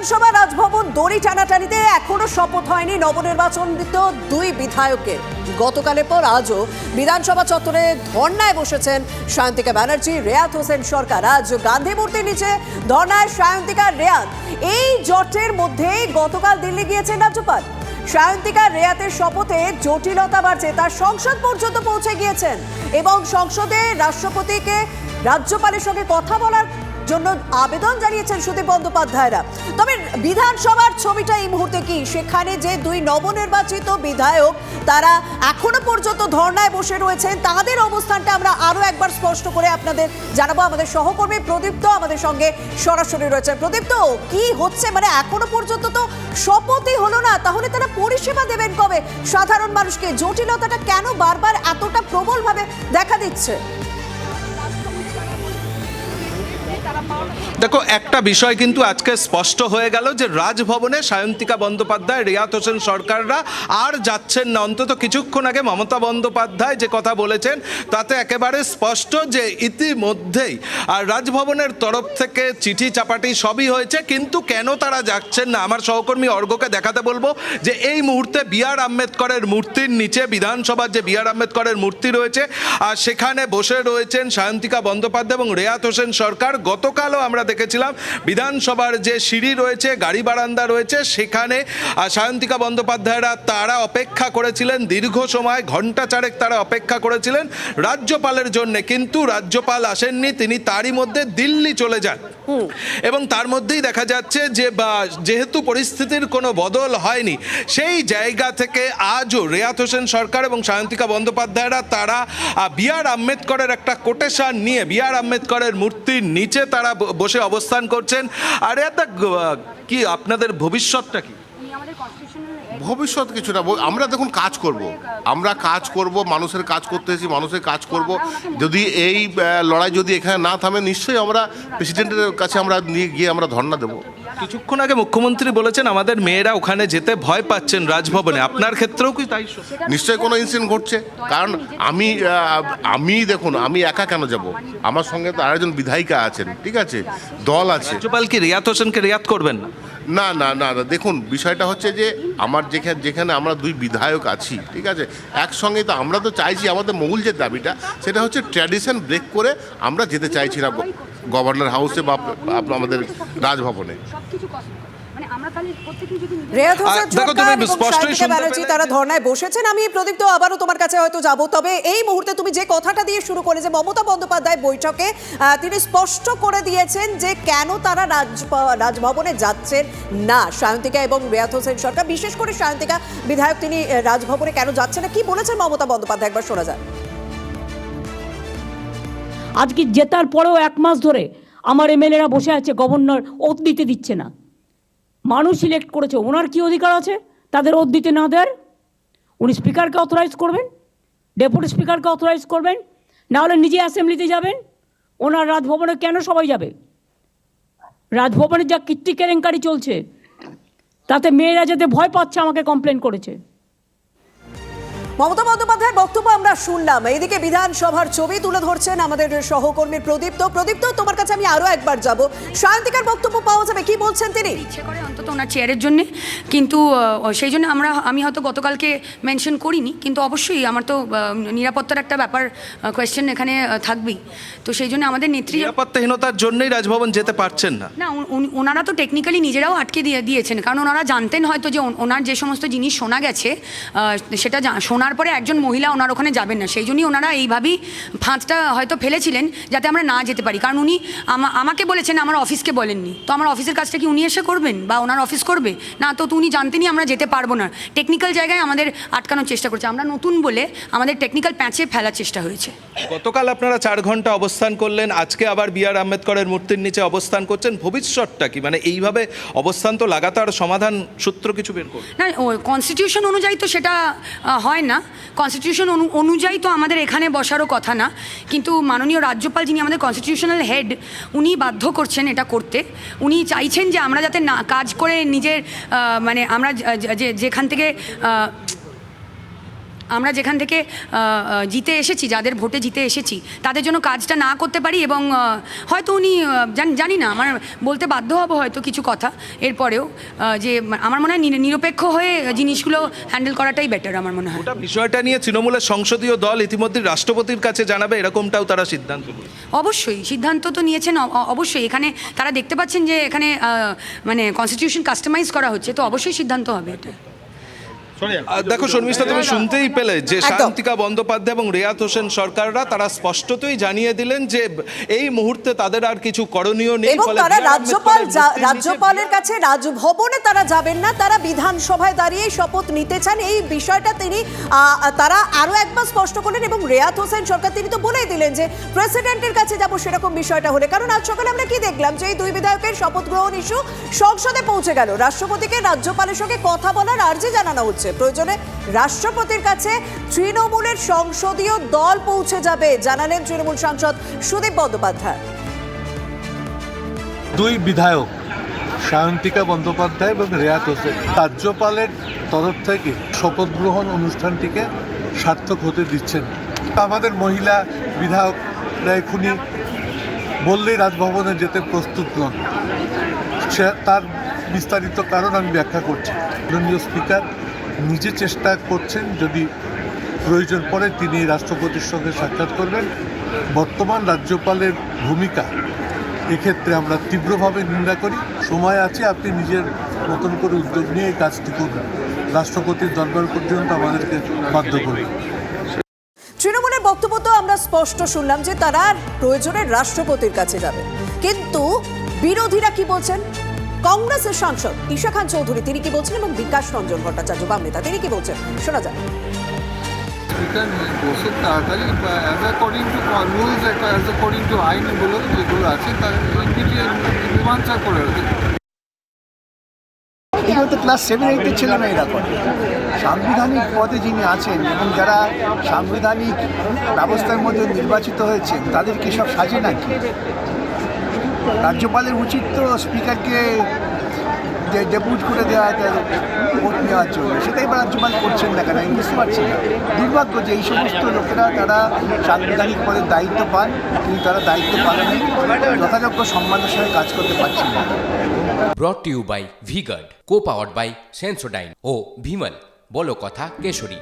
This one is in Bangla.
বিধানসভা রাজভবন দড়ি টানাটানিতে এখনও শপথ হয়নি নবনির্বাচনিত দুই বিধায়কের। গতকালের পর আজও বিধানসভা চত্বরে ধর্নায় বসেছেন সায়ন্তিকা ব্যানার্জি, রেয়াত হোসেন সরকার। আজ গান্ধী মূর্তির নিচে ধর্নায় সায়ন্তিকা রেয়াত। এই জটের মধ্যেই গতকাল দিল্লি গিয়েছেন রাজ্যপাল। সায়ন্তিকা রেয়াতের শপথে জটিলতা বাড়ছে, তার সংসদ পর্যন্ত পৌঁছে গিয়েছেন। এবং সংসদে রাষ্ট্রপতিকে রাজ্যপালের সঙ্গে কথা বলার জন্য আবেদন জানিয়েছেন সুদীপ বন্দ্যোপাধ্যায়রা। তবে বিধানসভার ছবিটা এই মুহূর্তে কি? সেখানে যে দুই নবনির্বাচিত বিধায়ক তারা এখনও পর্যন্ত ধর্নায় বসে রয়েছেন, তাদের অবস্থানটা আমরা আরও একবার স্পষ্ট করে আপনাদের জানাব। আমাদের সহকর্মী প্রদীপ্ত আমাদের সঙ্গে সরাসরি রয়েছেন। প্রদীপ্ত, কি হচ্ছে? মানে এখনও পর্যন্ত তো শপথই হলো না। তাহলে তারা পরিষেবা দেবেন কবে? সাধারণ মানুষকে জটিলতাটা কেন বারবার এতটা প্রবলভাবে দেখা দিচ্ছে? দেখো, একটা বিষয় কিন্তু আজকে স্পষ্ট হয়ে গেল যে রাজভবনে সায়ন্তিকা বন্দ্যোপাধ্যায়, রিয়াত হোসেন সরকাররা আর যাচ্ছেন না। অন্তত কিছুক্ষণ আগে মমতা বন্দ্যোপাধ্যায় যে কথা বলেছেন, তাতে একেবারে স্পষ্ট যে ইতিমধ্যেই, আর রাজভবনের তরফ থেকে চিঠি চাপাটি সবই হয়েছে, কিন্তু কেন তারা যাচ্ছেন না? আমার সহকর্মী অর্ঘকে দেখাতে বলব যে এই মুহূর্তে বি আর আম্বেদকরের মূর্তির নিচে, বিধানসভার যে বি আর আম্বেদকরের মূর্তি রয়েছে, আর সেখানে বসে রয়েছেন সায়ন্তিকা বন্দ্যোপাধ্যায় এবং রেয়াত হোসেন সরকার। গতকালও আমরা দেখেছিলাম, বিধানসভার যে সিঁড়ি রয়েছে, গাড়ি বারান্দা রয়েছে, সেখানে সায়ন্তিকা বন্দ্যোপাধ্যায়রা তারা অপেক্ষা করেছিলেন, দীর্ঘ সময় ঘণ্টা চারেক তারা অপেক্ষা করেছিলেন রাজ্যপালের জন্যে। কিন্তু রাজ্যপাল আসেননি, তিনি তারই মধ্যে দিল্লি চলে যান। এবং তার মধ্যেই দেখা যাচ্ছে যে বা, যেহেতু পরিস্থিতির কোনো বদল হয়নি সেই জায়গা থেকে আজও রেয়াত হোসেন সরকার এবং সায়ন্তিকা বন্দ্যোপাধ্যায়রা তারা বি আর আম্বেদকরের একটা কোটেশন নিয়ে বি আর আম্বেদকরের মূর্তির নিচে তারা ব- বসে অবস্থান করছেন। আর এটা কি আপনাদের ভবিষ্যৎটা কি? ভবিষ্যৎ কিছু না ব- আমরা দেখুন কাজ করব। আমরা কাজ করব মানুষের কাজ করতে এসেছি মানুষের কাজ করব। যদি এই লড়াই যদি এখানে না থামে নিশ্চয়ই আমরা প্রেসিডেন্টের কাছে আমরা নিয়ে গিয়ে আমরা ধর্ণা দেবো। কিছুক্ষণ আগে মুখ্যমন্ত্রী বলেছেন আমাদের মেয়েরা ওখানে যেতে ভয় পাচ্ছেন রাজভবনে। আপনার ক্ষেত্রেও কি তাই নিশ্চয়ই কোনো ইনসিডেন্ট ঘটছে। কারণ আমি আমি দেখুন আমি একা কেন যাব? আমার সঙ্গে তো আরেকজন বিধায়িকা আছেন ঠিক আছে? দল আছে। রাজ্যপাল কি রিয়াত হোসেনকে রিয়াত করবেন না? না না না না, দেখুন, বিষয়টা হচ্ছে যে আমার যেখানে যেখানে আমরা দুই বিধায়ক আছি, ঠিক আছে? একসঙ্গে তো আমরা তো চাইছি, আমাদের মূল যে দাবিটা, সেটা হচ্ছে ট্র্যাডিশন ব্রেক করে আমরা যেতে চাইছি না গভর্নর হাউসে বা আমাদের রাজভবনে। মানে আমরা তাহলে যদি রেয়াত হোসেন ব্যানার্জি তারা যে- ধর্নায় বসেছেন। আমি প্রদীপ্ত আবারও তোমার কাছে হয়তো যাব। তবে এই মুহূর্তে তুমি যে কথাটা দিয়ে শুরু করে যে মমতা বন্দ্যোপাধ্যায় বৈঠকে তিনি স্পষ্ট করে দিয়েছেন যে কেন তারা রাজ- রাজভবনে যাচ্ছেন না। সায়ন্তিকা এবং রেয়াত হোসেন সরকার বিশেষ করে সায়ন্তিকা বিধায়ক তিনি রাজভবনে কেন যাচ্ছেন না? কি বলেছেন মমতা বন্দ্যোপাধ্যায়? একবার শোনা যায় আজকে জেতার পরেও এক মাস ধরে আমার এমএলএরা বসে আছে গভর্নর ওত দিতে দিচ্ছে না। মানুষ সিলেক্ট করেছে, ওনার কি অধিকার আছে? তাদের ওর দিতে না দেওয়ার? উনি স্পিকারকে অথরাইজ করবেন ডেপুটি স্পিকারকে অথরাইজ করবেন না হলে নিজে অ্যাসেম্বলিতে যাবেন, ওনার রাজভবনে কেন সবাই যাবে? রাজভবনে যা কীর্তি কেলেঙ্কারি চলছে, তাতে মেয়েরা যাতে ভয় পাচ্ছে, আমাকে কমপ্লেন করেছে। মমতা বন্দ্যোপাধ্যায়ের বক্তব্য আমরা শুনলাম। এইদিকে বিধানসভার ছবি তুলে ধরছেন আমাদের সহকর্মী প্রদীপ্ত প্রদীপ্ত তোমার কাছে আমি আরও একবার যাব। সায়ন্তিকার বক্তব্য পাওয়া যাবে কি বলছেন তিনি? ইচ্ছে করে অন্তত ওনার চেয়ারের জন্যে। কিন্তু সেই জন্য আমরা আমি হয়তো গতকালকে মেনশন করিনি কিন্তু অবশ্যই আমার তো নিরাপত্তার একটা ব্যাপার কোয়েশ্চেন এখানে থাকবেই। তো সেই জন্য আমাদের নেত্রী নিরাপত্তাহীনতার জন্যই রাজভবন যেতে পারছেন না। না ওনারা তো টেকনিক্যালি নিজেরাও আটকে দিয়ে দিয়েছেন। কারণ ওনারা জানতেন হয়তো যে ওন- ওনার যে সমস্ত জিনিস শোনা গেছে সেটা জা- শোনার পরে একজন মহিলা ওনার ওখানে যাবেন না। সেই জন্যই ওনারা এইভাবেই ফাঁদটা হয়তো ফেলেছিলেন যাতে আমরা না যেতে পারি। কারণ উনি আমা- আমাকে বলেছেন আমার অফিসকে বলেননি। তো আমার অফিসের কাজটা কি উনি এসে করবেন? বা ওনার অফিস করবে? না তো তো উনি জানতেনই আমরা যেতে পারব না। টেকনিক্যাল জায়গায় আমাদের আটকানোর চেষ্টা করছে। আমরা নতুন বলে আমাদের টেকনিক্যাল প্যাঁচে ফেলার চেষ্টা হয়েছে। গতকাল আপনারা চার ঘণ্টা অবস্থান করলেন। আজকে আবার বি আর আম্বেদকরের মূর্তির নিচে অবস্থান করছেন। ভবিষ্যৎটা কি? মানে এইভাবে অবস্থান তো লাগাতার সমাধান সূত্র কিছু বের করুন না কনস্টিটিউশন অনুযায়ী তো সেটা হয় না। কনস্টিটিউশন অনুযায়ী তো আমাদের এখানে বসারও কথা না। কিন্তু মাননীয় রাজ্যপাল যিনি আমাদের কনস্টিটিউশনাল হেড উনি বাধ্য করছেন এটা করতে। উনি চাইছেন যে আমরা যাতে না কাজ করে নিজের মানে আমরা যেখান থেকে আমরা যেখান থেকে জিতে এসেছি যাদের ভোটে জিতে এসেছি তাদের জন্য কাজটা না করতে পারি এবং হয়তো উনি জান- না আমার বলতে বাধ্য হব হয়তো কিছু কথা। এরপরেও যে আমার মনে হয় নির- নিরপেক্ষ হয়ে জিনিসগুলো হ্যান্ডেল করাটাই বেটার আমার মনে হয়। বিষয়টা নিয়ে তৃণমূলের সংসদীয় দল ইতিমধ্যে রাষ্ট্রপতির কাছে জানাবে এরকমটাও তারা সিদ্ধান্ত অবশ্যই সিদ্ধান্ত তো নিয়েছেন অবশ্যই। এখানে তারা দেখতে পাচ্ছেন যে এখানে মানে কনস্টিটিউশন কাস্টমাইজ করা হচ্ছে তো অবশ্যই সিদ্ধান্ত হবে এটা। দেখো শর্মিষ্ঠা তুমি শুনতেই পেলে যে শান্তিকা বন্দ্যোপাধ্যায় এবং রেয়াত হোসেন সরকাররা তারা স্পষ্টতই জানিয়ে দিলেন যে এই মুহূর্তে তাদের আর কিছু করণীয় নেই এবং তারা রাজ্যপাল রাজ্যপালের কাছে রাজভবনে তারা যাবেন না তারা বিধানসভায় দাঁড়িয়ে শপথ নিতে চান। এই বিষয়টা তিনি তারা আরও একবার স্পষ্ট করলেন এবং রেয়াত হোসেন সরকার তিনি তো বলেই দিলেন যে প্রেসিডেন্টের কাছে যাব সেরকম বিষয়টা হলে। কারণ আজ সকালে আমরা কি দেখলাম যে এই দুই বিধায়কের শপথ গ্রহণ ইস্যু সংসদে পৌঁছে গেল। রাষ্ট্রপতিকে রাজ্যপালের সঙ্গে কথা বলার আর্জি জানানো হচ্ছে। প্রয়োজনে রাষ্ট্রপতির কাছে তৃণমূলের সংসদীয় দল পৌঁছে যাবে, জানালেন তৃণমূল সাংসদ সুদীপ বন্দ্যোপাধ্যায়। দুই বিধায়ক, সায়ন্তিকা বন্দ্যোপাধ্যায় এবং রেয়াত হোসেন, রাজ্যপালের তরফ থেকে শপথ গ্রহণ অনুষ্ঠানটিকে সার্থক হতে দিচ্ছেন। আমাদের মহিলা বিধায়করা এখনই বললেই রাজভবনে যেতে প্রস্তুত নন। সে তার বিস্তারিত কারণ আমি ব্যাখ্যা করছি। মাননীয় স্পিকার নিজে চেষ্টা করছেন, যদি প্রয়োজন পড়ে তিনি রাষ্ট্রপতির সঙ্গে সাক্ষাৎ করবেন। বর্তমান রাজ্যপালের ভূমিকা, এক্ষেত্রে আমরা তীব্রভাবে নিন্দা করি। সময় আছে, আপনি নিজের নতুন করে উদ্যোগ নিয়ে এই কাজটি করবেন রাষ্ট্রপতির দরবার পর্যন্ত আমাদেরকে বাধ্য করবেন তৃণমূলের বক্তব্য তো আমরা স্পষ্ট শুনলাম যে তারা প্রয়োজনে রাষ্ট্রপতির কাছে যাবে। কিন্তু বিরোধীরা কি বলছেন? কংগ্রেসের সাংসদ ঈশা খান চৌধুরী তিনি কি বলছেন? এবং বিকাশ রঞ্জন ভট্টাচার্য বাম নেতা তিনি কি বলছেন? শোনা যায় স্পিকার বসে তাড়াতাড়ি as according to rules as according to আইনগুলো যেগুলো আছে তার মীমাংসা করে এগুলো তো ক্লাস সেভেন এইটের ছেলেমেয়েরা করে। সাংবিধানিক পদে যিনি আছেন এবং যারা সাংবিধানিক ব্যবস্থার মধ্যে নির্বাচিত হয়েছেন তাদেরকে সব সাজে নাকি? রাজ্যপালের উচিত তো স্পিকারকে ডেপুট করে দেওয়া ভোট নেওয়ার জন্য। সেটাই বা রাজ্যপাল করছেন না কেন? আমি বুঝতে পারছি না। দুর্ভাগ্য যে এই সমস্ত লোকেরা, তারা সাংবিধানিক পদের দায়িত্ব পান, কিন্তু তারা দায়িত্ব পালনে যথাযোগ্য সম্মানের সঙ্গে কাজ করতে পারছেন না। Brought you by V-Guard co powered by Sensodyne ও ভিমল বলো কথা কেশরী।